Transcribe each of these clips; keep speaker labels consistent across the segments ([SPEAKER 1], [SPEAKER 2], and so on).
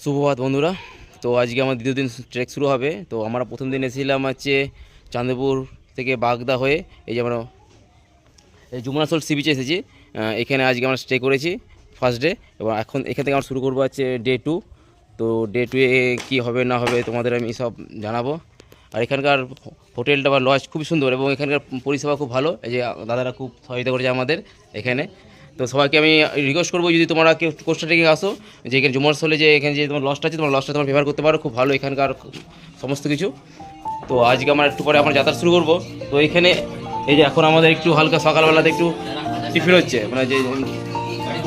[SPEAKER 1] সুপ্রভাত বন্ধুরা। তো আজকে আমার দ্বিতীয় দিন ট্রেক শুরু হবে। তো আমরা প্রথম দিন এসেছিলাম হচ্ছে চাঁদপুর থেকে বাগদা হয়ে এই যে আমরা এই যমুনাসল সি বিচে এসেছি। এখানে আজকে আমরা স্টে করেছি ফার্স্ট ডে এবং এখন এখান থেকে আমরা শুরু করব হচ্ছে ডে টু তো ডে টুয়ে কী হবে, না হবে তোমাদের আমি সব জানাব। আর এখানকার হোটেলটা বা লজ খুব সুন্দর এবং এখানকার পরিষেবা খুব ভালো। এই যে দাদারা খুব সহযোগিতা করেছে আমাদের এখানে। তো সবাইকে আমি রিকোয়েস্ট করব যদি তোমরা কেউ কোস্টা থেকে আসো যে এখানে জুমার হলে যে এখানে যে তোমার লজটা আছে তোমার লসটা তোমার ব্যবহার করতে পারো খুব ভালো এখানকার সমস্ত কিছু। তো আজকে আমরা একটু পরে আমরা যাত্রা শুরু করব। তো এখানে এই যে এখন আমাদের একটু হালকা সকালবেলাতে একটু টিফিন হচ্ছে মানে যে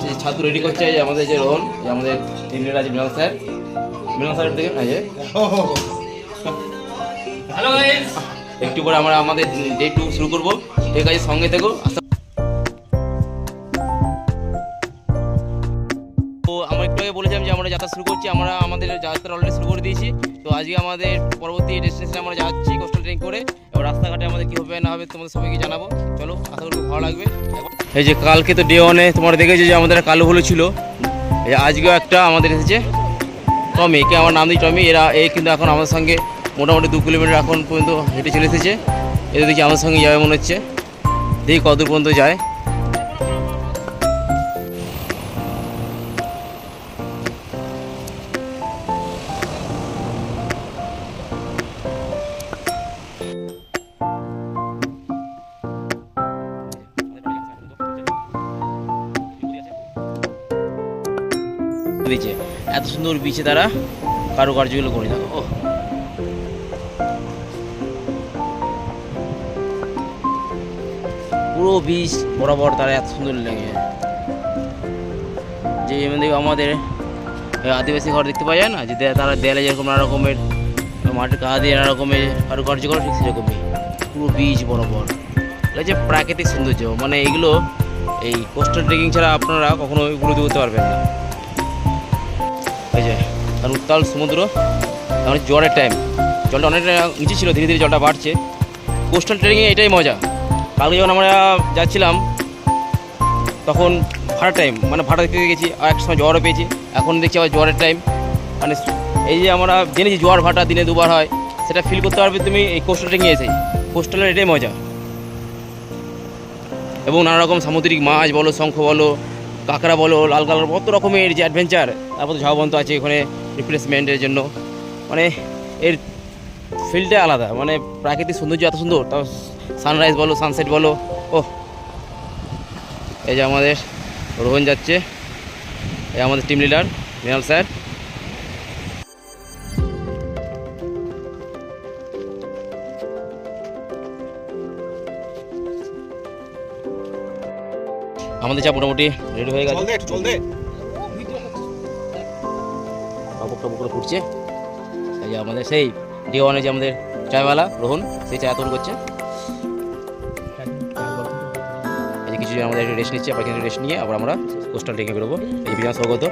[SPEAKER 1] যে ছাত্র রেডি করছে যে আমাদের যে রোহন যে আমাদের ইন্ডিয়ান আছে মিলন স্যার। মিলন স্যার থেকে এই যে।
[SPEAKER 2] হ্যালো
[SPEAKER 1] একটু পরে আমরা আমাদের ডে টু শুরু করব। ঠিক আছে সঙ্গে থেকো। যাত্রা শুরু করছি, আমরা আমাদের যাত্রা অলরেডি শুরু করে দিয়েছি। তো আজকে আমাদের পরবর্তী ডেস্টিনেশনে আমরা যাচ্ছি কোস্টাল ট্রেন করে। এবার রাস্তাঘাটে আমাদের কী হবে না হবে তোমাদের সবাইকে জানাব। চলো, আশা করি ভালো লাগবে। এই যে কালকে তো ডে ওয়ানে তোমরা দেখেছ যে আমাদের কালো হলো ছিল। আজকেও একটা আমাদের এসেছে। টমি একে আমার নাম দিই টমি, এরা এই কিন্তু এখন আমাদের সঙ্গে মোটামুটি দু কিলোমিটার এখন পর্যন্ত হেঁটে চলে এসেছে। এদের দেখি আমাদের সঙ্গে যাবে মনে হচ্ছে। দেখি কতদূর পর্যন্ত যায়। দিচ্ছে এত সুন্দর বিচে তারা কারুকার্যগুলো করে দেখো ও পুরো বীজ বরাবর তারা এত সুন্দর লেগে যে যেমন দেখো আমাদের আদিবাসী ঘর দেখতে পাওয়া যায় না? যে তারা দেয়ালে যেরকম নানা রকমের মাটির কাহা দিয়ে নানা রকমের কারুকার্য করে, ঠিক সেরকমই। পুরো বীজ বরাবর। এটা যে প্রাকৃতিক সৌন্দর্য। মানে এগুলো, এই কোস্টাল ট্রেকিং ছাড়া আপনারা কখনো উপলব্ধি করতে পারবেন না। এই যে, কারণ উত্তাল সমুদ্র এখন জোয়ারের টাইম জলটা অনেকটা নিচে ছিল, ধীরে ধীরে জলটা বাড়ছে। কোস্টাল ট্রেনিংয়ে এটাই মজা। কালকে যখন আমরা যাচ্ছিলাম, তখন ভাড়া টাইম মানে ভাড়া দেখতে গেছি, আর এক সময় জ্বরও পেয়েছি। এখন দেখছি আবার জোয়ারের টাইম মানে এই যে আমরা জেনেছি জোয়ার ভাটা দিনে দুবার হয়, সেটা ফিল করতে পারবে তুমি এই কোস্টাল ট্রেনিংয়ে এসে। কোস্টালের এটাই মজা। এবং নানা রকম সামুদ্রিক মাছ বলো, শঙ্খ বলো কাঁকড়া বলো, লাল কালার, কত রকমের যে অ্যাডভেঞ্চার তারপর ঝাউবন্ত আছে এখানে রিপ্লেসমেন্টের জন্য। মানে এর ফিল্ডটা আলাদা। মানে প্রাকৃতিক সৌন্দর্য এত সুন্দর। তাও সানরাইজ বলো সানসেট বলো ও এই যে আমাদের রোহন যাচ্ছে। এই আমাদের টিম লিডার মৃণাল স্যার আমাদের চা মোটামুটি রেডি হয়ে গেছে। টপক টপক করে ফুটছে এই যে আমাদের সেই ডি ওয়ানে যে আমাদের চায়ওয়ালা রোহন সেই চা তৈরি করছে। এই যে কিছু আমাদের রেস্ট নিচ্ছে আবার রেস্ট নিয়ে আবার আমরা কোস্টাল ট্রেকে বেরোবো। এই বিধান স্বগত।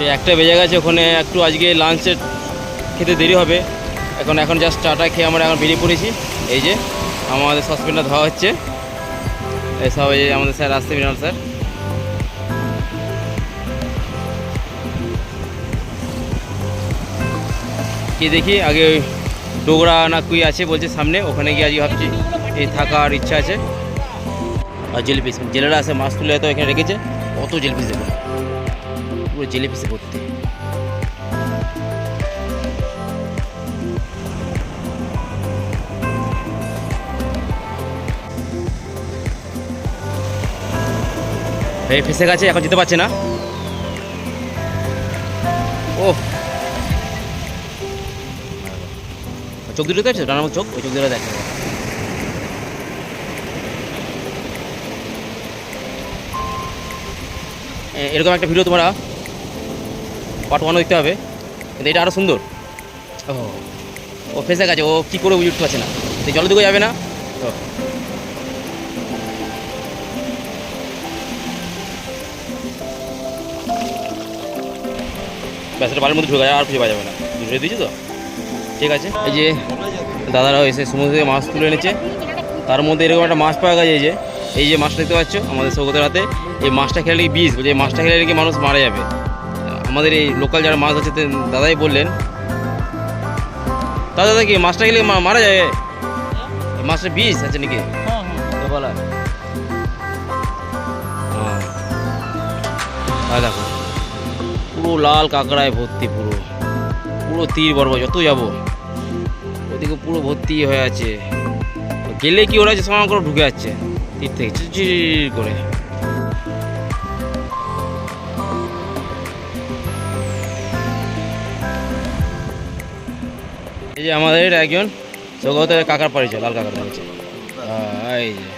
[SPEAKER 1] এই একটা বেজে গেছে ওখানে একটু আজকে লাঞ্চের খেতে দেরি হবে। এখন এখন জাস্ট চাটা খেয়ে আমরা এখন বেরিয়ে পড়েছি। এই যে আমাদের সসপেনটা ধোয়া হচ্ছে। এসব যে আমাদের স্যার আসছে মৃণাল স্যার। কি দেখি, আগে ওই ডোগরা না কুই আছে বলছে সামনে, ওখানে গিয়ে আজকে ভাবছি এই থাকার ইচ্ছা আছে। আর জেলিপিস জেলেরা আছে, মাছ তুলে হয়তো এখানে রেখেছে, কত জেলিপিস দেখুন পুরো জেলিপিসে ভর্তি। এই ফেসে গেছে এখন যেতে পারছে না। ও চোখ দুটো দেখছ? ডানার চোখ? ওই চোখ দুটো দেখো। এরকম একটা ভিডিও তোমরা পার্ট ওয়ানও দেখতে হবে কিন্তু এটা আরও সুন্দর। ও। ও ফেসে গেছে ও কী করে বুঝে উঠতে পারছে না। তো জলের দিকে যাবে না? তো। ব্যাস এটা বাড়ির মধ্যে ঢুকে যায়, আর খুঁজে পাওয়া যাবে না। ঢুকে দিয়েছি তো? ঠিক আছে। এই যে দাদারাও এসে সমুদ্র থেকে মাছ তুলে এনেছে। তার মধ্যে এরকম একটা মাছ পাওয়া গেছে, এই যে। এই যে মাছটা দেখতে পাচ্ছ, আমাদের সৌগতের হাতে। এই মাছটা খেলে নাকি বিষ বলছে এই মাছটা খেলে নাকি মানুষ মারা যাবে। আমাদের এই লোকাল যারা মাছ আছে দাদাই বললেন। তা দাদা কি, মাছটা মা- মারা এই মাছটা বিষ আছে নাকি? বলা। হ্যাঁ। দেখো। পুরো লাল কাঁকড়ায় ভর্তি পুরো। পুরো তীর বর্ব যত যাব, ওদিকে পুরো ভর্তি হয়ে আছে। গেলে কি ওরা যে সমান করে ঢুকে যাচ্ছে? তীর থেকে চির করে। এই যে আমাদের একজন সৌগত কাকার পাড়ি লাল কাকার পাড়িছে এই যে।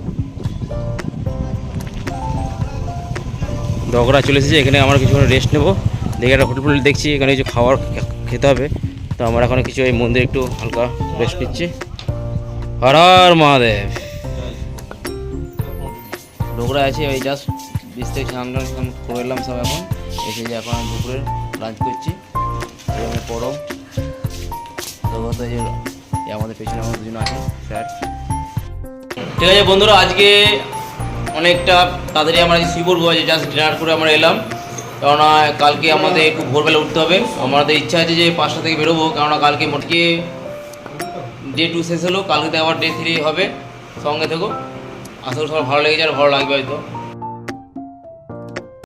[SPEAKER 1] ডগরা চলে এসেছে, এখানে আমরা কিছুক্ষণ রেস্ট নেব। দেখে একটা হোটেল ফোটেল দেখছি, এখানে কিছু খাবার খে- খেতে হবে। তো আমরা এখন কিছু এই মন্দিরে একটু হালকা রেস্ট নিচ্ছি। হর হর মহাদেব। ডোগরা আছে ওই জাস্ট বিশ থেকে স্নান করে এলাম সব এখন। এসে যে এখন দুপুরে লাঞ্চ করছি। যে এই আমাদের পেছনে আমার দুজন আছে ঠিক আছে বন্ধুরা, আজকে অনেকটা তাড়াতাড়ি আমরা শিবর আছে জাস্ট ডিনার করে আমরা এলাম। কেননা কালকে আমাদের একটু ভোরবেলা উঠতে হবে। আমাদের ইচ্ছা আছে যে পাঁচটা থেকে বেরোবো, কেননা কালকে মোটকে ডে টু শেষ হলো। কালকে তো আবার ডে থ্রি হবে। সঙ্গে থেকো। আসলে সবার ভালো লেগেছে আর ভালো লাগবে হয়তো।